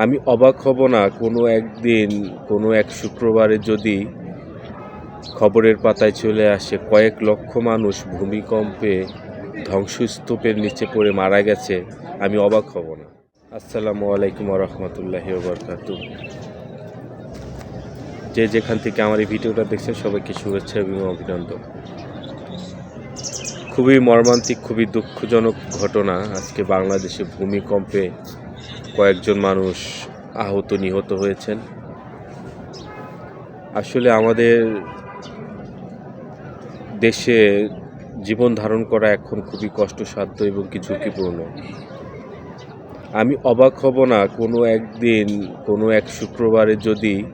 আমি অবাক হব না, কোনো একদিন, কোনো এক শুক্রবারে যদি খবরের পাতায় চলে আসে, কয়েক লক্ষ মানুষ ভূমিকম্পে ধ্বংসস্তূপের নিচে পড়ে মারা গেছে, আমি অবাক হব না। আসসালামু আলাইকুম রহমতুল্লাহি বরকাত যে যেখান থেকে আমার এই ভিডিওটা দেখছেন, সবাইকে শুভেচ্ছা এবং অভিনন্দন। খুবই মর্মান্তিক, খুবই দুঃখজনক ঘটনা আজকে বাংলাদেশে ভূমিকম্পে কয়েকজন মানুষ আহত, নিহত হয়েছেন। আসলে আমাদের দেশে জীবন ধারণ করা এখন খুবই কষ্টসাধ্য এবং কি ঝুঁকিপূর্ণ। আমি অবাক হব না, কোনো একদিন, কোনো এক শুক্রবারে যদি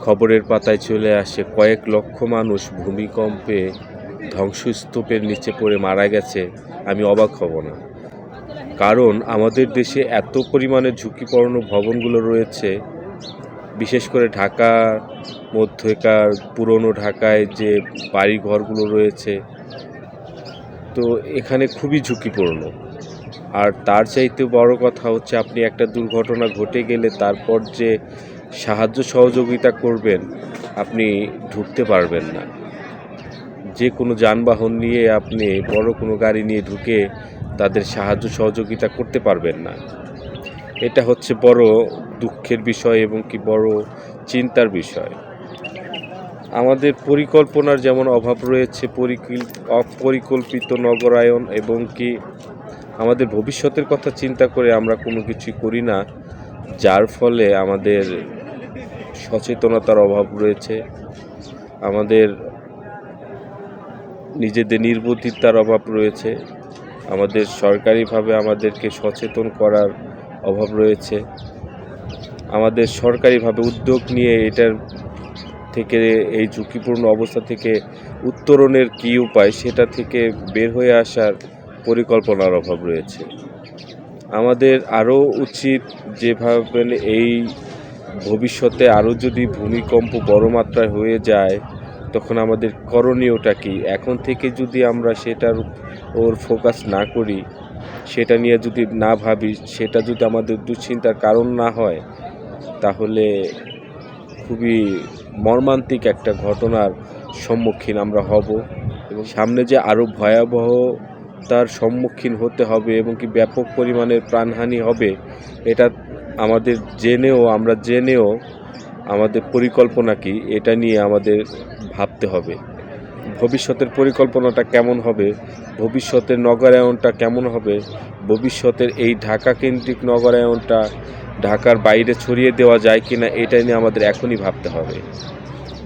খবরের পাতায় চলে আসে, কয়েক লক্ষ মানুষ ভূমিকম্পে ধ্বংসস্তূপের নিচে পড়ে মারা গেছে, আমি অবাক হব না। কারণ আমাদের দেশে এত পরিমাণে ঝুঁকিপূর্ণ ভবনগুলো রয়েছে, বিশেষ করে ঢাকা, মধ্যেকার, পুরনো ঢাকায় যে বাড়ি ঘরগুলো রয়েছে, তো এখানে খুবই ঝুঁকিপূর্ণ। আর তার চাইতে বড় কথা হচ্ছে আপনি একটা দুর্ঘটনা ঘটে গেলে তারপর যে সাহায্য সহযোগিতা করবেন, আপনি ঢুকতে পারবেন না। যে কোনো যানবাহন নিয়ে আপনি বড় কোনো গাড়ি নিয়ে ঢুকে তাদের সাহায্য সহযোগিতা করতে পারবেন না। এটা হচ্ছে বড় দুঃখের বিষয় এবং কি বড় চিন্তার বিষয়। আমাদের পরিকল্পনার যেমন অভাব রয়েছে, পরিকল- অপরিকল্পিত নগরায়ন এবং কি আমাদের ভবিষ্যতের কথা চিন্তা করে আমরা কোনো কিছুই করি না, যার ফলে আমাদের সচেতনতার অভাব রয়েছে। আমাদের নিজেদের নির্বুদ্ধিতার অভাব রয়েছে। আমাদের সরকারিভাবে আমাদেরকে সচেতন করার অভাব রয়েছে। আমাদের সরকারিভাবে উদ্যোগ নিয়ে এটার থেকে, এই ঝুঁকিপূর্ণ অবস্থা থেকে উত্তরণের কী উপায় সেটা থেকে বের হয়ে আসার পরিকল্পনার অভাব রয়েছে। আমাদের আরও উচিত যেভাবে এই ভবিষ্যতে আরও যদি ভূমিকম্প বড় মাত্রায় হয়ে যায় তখন আমাদের করণীয়টা কি? এখন থেকে যদি আমরা সেটার ওর ফোকাস না করি, সেটা নিয়ে যদি না ভাবি, সেটা যদি আমাদের দুশ্চিন্তার কারণ না হয়, তাহলে খুবই মর্মান্তিক একটা ঘটনার সম্মুখীন আমরা হব এবং সামনে যে আরও ভয়াবহ তার সম্মুখীন হতে হবে এবং কি ব্যাপক পরিমাণের প্রাণহানি হবে, এটা আমাদের জেনেও, আমরা জেনেও আমাদের পরিকল্পনা কি? এটা নিয়ে আমাদের ভাবতে হবে। ভবিষ্যতের পরিকল্পনাটা কেমন হবে? ভবিষ্যতের নগরায়নটা কেমন হবে? ভবিষ্যতের এই ঢাকা কেন্দ্রিক নগরায়নটা ঢাকার বাইরে ছড়িয়ে দেওয়া যায় কি না এটা নিয়ে আমাদের এখনই ভাবতে হবে।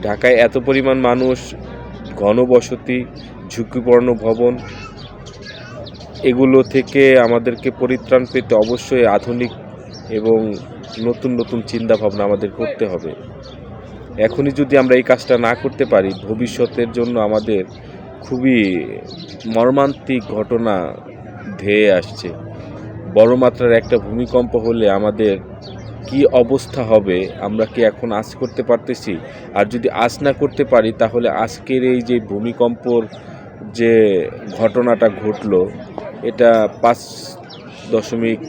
ঢাকায় এত পরিমাণ মানুষ, ঘনবসতি, ঝুঁকিপূর্ণ ভবন, এগুলো থেকে আমাদেরকে পরিত্রাণ পেতে অবশ্যই আধুনিক এবং নতুন নতুন চিন্তাভাবনা আমাদের করতে হবে। এখনই যদি আমরা এই কাজটা না করতে পারি, ভবিষ্যতের জন্য আমাদের খুবই মর্মান্তিক ঘটনা ধেয়ে আসছে। বড় মাত্রার একটা ভূমিকম্প হলে আমাদের কি অবস্থা হবে, আমরা কি এখন আজ করতে পারতেছি? আর যদি আজ না করতে পারি, তাহলে আজকের এই যে ভূমিকম্পর যে ঘটনাটা ঘটলো, এটা পাঁচ দশমিক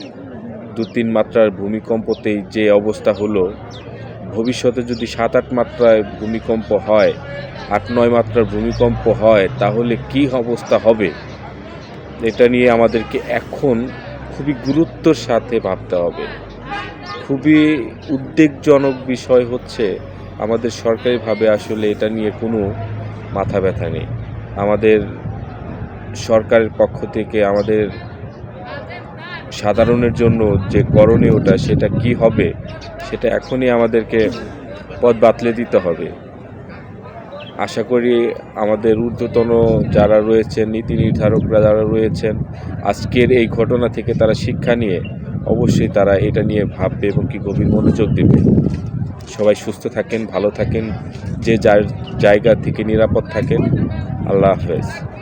দু তিন মাত্রার ভূমিকম্পতেই যে অবস্থা হলো ভবিষ্যতে যদি সাত আট মাত্রায় ভূমিকম্প হয় আট নয় মাত্রার ভূমিকম্প হয়, তাহলে কি অবস্থা হবে? এটা নিয়ে আমাদেরকে এখন খুবই গুরুত্বর সাথে ভাবতে হবে। খুবই উদ্বেগজনক বিষয় হচ্ছে, আমাদের সরকারিভাবে আসলে এটা নিয়ে কোনো মাথা ব্যথা নেই। আমাদের সরকারের পক্ষ থেকে আমাদের সাধারণের জন্য যে করণীয়টা, সেটা কি হবে? সেটা এখনই আমাদেরকে পথ বাতলে দিতে হবে। আশা করি আমাদের ঊর্ধ্বতন যারা রয়েছেন, নীতি নির্ধারকরা যারা রয়েছেন, আজকের এই ঘটনা থেকে তারা শিক্ষা নিয়ে অবশ্যই তারা এটা নিয়ে ভাববে এবং কি গভীর মনোযোগ দেবে। সবাই সুস্থ থাকেন, ভালো থাকেন, যে যার জায়গা থেকে নিরাপদ থাকেন। আল্লাহ হাফেজ।